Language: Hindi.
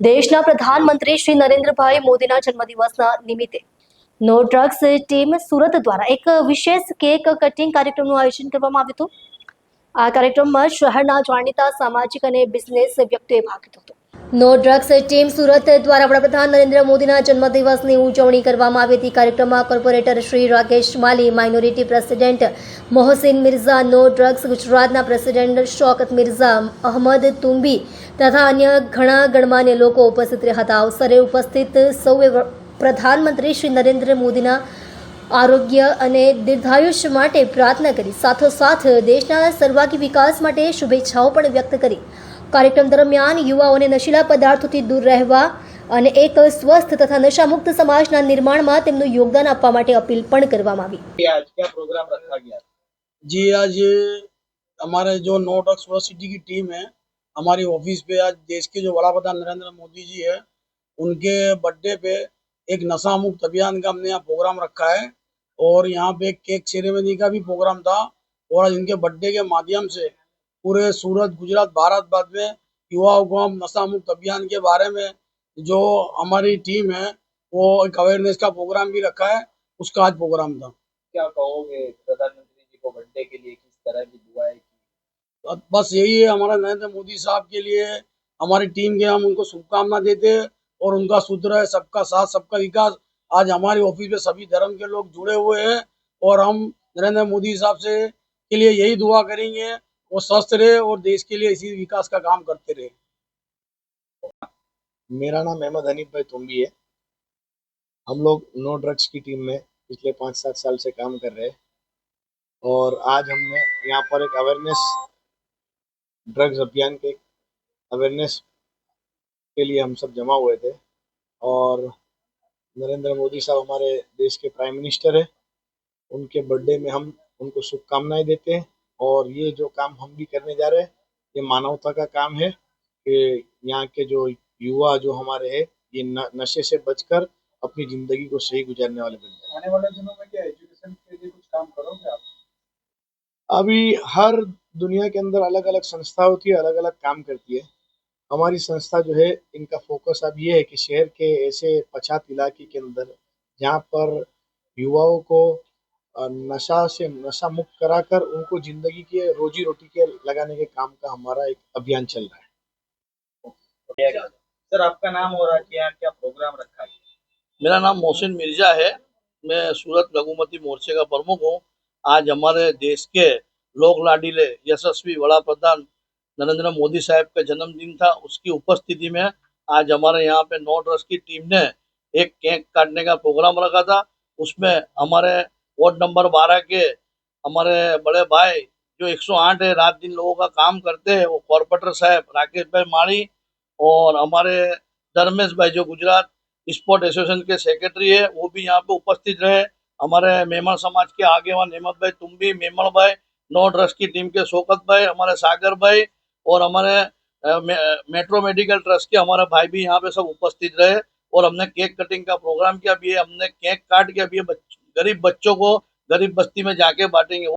દેશના પ્રધાનમંત્રી શ્રી નરેન્દ્રભાઈ મોદીના જન્મદિવસના નિમિત્તે. નો ડ્રગ્સ ટીમ સુરત દ્વારા એક વિશેષ કેક કટિંગ કાર્યક્રમનું આયોજન કરવામાં આવ્યું હતું. આ કાર્યક્રમમાં શહેરના જાણીતા સામાજિક અને બિઝનેસ વ્યક્તિઓએ ભાગ લીધો હતો. નો ડ્રગ્સ ટીમ સુરત દ્વારા વડાપ્રધાન નરેન્દ્ર મોદીના જન્મદિવસની ઉજવણી કરવામાં આવી હતી. કાર્યક્રમમાં corporator Shri Rakesh Mali, minority president Mohsin Mirza, no drugs ગુજરાતના પ્રેસિડેન્ટ શોકત મિર્ઝા, અહમદ તુંબી તથા અન્ય ઘણા ગણમાન્ય લોકો ઉપસ્થિત રહ્યા હતા. અવસરે ઉપસ્થિત સૌએ પ્રધાનમંત્રી શ્રી નરેન્દ્ર મોદીના આરોગ્ય અને દીર્ઘાયુષ્ય માટે પ્રાર્થના કરી. સાથોસાથ દેશના સર્વાગી વિકાસ માટે શુભેચ્છાઓ પણ વ્યક્ત કરી. કાર્યક્રમ દરમિયાન યુવાઓને નશીલા પદાર્થોથી દૂર રહેવા અને એક સ્વસ્થ તથા નશામુક્ત સમાજના નિર્માણમાં તેમનું યોગદાન આપવા માટે અપીલ પણ કરવામાં આવી ये आज क्या प्रोग्राम रखा गया जी आज हमारे जो नो ड्रग्स यूनिवर्सिटी की टीम है हमारी ऑफिस पे आज देश के जो बड़ा प्रधान नरेंद्र मोदी जी है उनके बर्थडे पे एक नशा मुक्त अभियान का हमने यहाँ प्रोग्राम रखा है और यहाँ पे एक केक सेरेमनी का भी प्रोग्राम था और आज इनके बर्थडे के माध्यम से पूरे सूरत गुजरात भारत भर में युवाओं को हम नशा मुक्त अभियान के बारे में जो हमारी टीम है वो एक अवेयरनेस का प्रोग्राम भी रखा है उसका आज प्रोग्राम था। क्या कहोगे प्रधानमंत्री जी को बर्थडे के लिए किस तरह की दुआएँ की बस यही है हमारा नरेंद्र मोदी साहब के लिए हमारी टीम के हम उनको शुभकामना देते हैं और उनका सूत्र है सबका साथ सबका विकास। आज हमारे ऑफ़िस में सभी धर्म के लोग जुड़े हुए हैं और हम नरेंद्र मोदी साहब से के लिए यही दुआ करेंगे वो स्वस्थ रहे और देश के लिए इसी विकास का काम करते रहे। मेरा नाम अहमद हनीफ भाई तुम्बी है। हम लोग नो ड्रग्स की टीम में पिछले पाँच सात साल से काम कर रहे हैं। और आज हमने यहाँ पर एक अवेयरनेस ड्रग्स अभियान के अवेयरनेस के लिए हम सब जमा हुए थे। और नरेंद्र मोदी साहब हमारे देश के प्राइम मिनिस्टर है। उनके बर्थडे में हम उनको शुभकामनाएँ देते हैं। और ये जो काम हम भी करने जा रहे हैं ये मानवता का काम है कि यहाँ के जो युवा जो हमारे है ये न, नशे से बचकर अपनी ज़िंदगी को सही गुजारने वाले बन जाए आने वाले दिनों में क्या एजुकेशन के लिए कुछ काम करोगे आप? अभी हर दुनिया के अंदर अलग अलग संस्था होती है अलग अलग काम करती है। हमारी संस्था जो है इनका फोकस अब ये है कि शहर के ऐसे पछात इलाके के अंदर जहाँ पर युवाओं को नशा से नशा मुक्त कराकर उनको ज़िंदगी के रोजी रोटी के लगाने के काम का हमारा एक अभियान चल रहा है। सर आपका नाम हो रहा क्या क्या प्रोग्राम रखा है मेरा नाम मोहसिन मिर्ज़ा है। मैं सूरत लघुमती मोर्चे का प्रमुख हूँ। आज हमारे देश के लोक लाडीले यशस्वी वड़ा प्रधान नरेंद्र मोदी साहब का जन्मदिन था। उसकी उपस्थिति में आज हमारे यहाँ पे नौ ट्रस्ट की टीम ने एक केक काटने का प्रोग्राम रखा था। उसमें हमारे वार्ड नंबर बारह के हमारे बड़े भाई जो 108 है रात दिन लोगों का काम करते हैं वो कॉरपोरेटर साहब राकेश भाई माणी और हमारे धर्मेश भाई जो गुजरात स्पोर्ट एसोसिएशन के सेक्रेटरी है वो भी यहाँ पे उपस्थित रहे। हमारे मेमण समाज के आगे वहाँ हेमंत भाई तुम भी मेमण भाई नो ट्रस्ट की टीम के शोकत भाई हमारे सागर भाई और हमारे मेट्रो मेडिकल ट्रस्ट के हमारे भाई भी यहाँ पे सब उपस्थित रहे और हमने केक कटिंग का प्रोग्राम किया भी है हमने केक काट के बच, गरीब बच्चों को गरीब बस्ती में जाके बांटेंगे।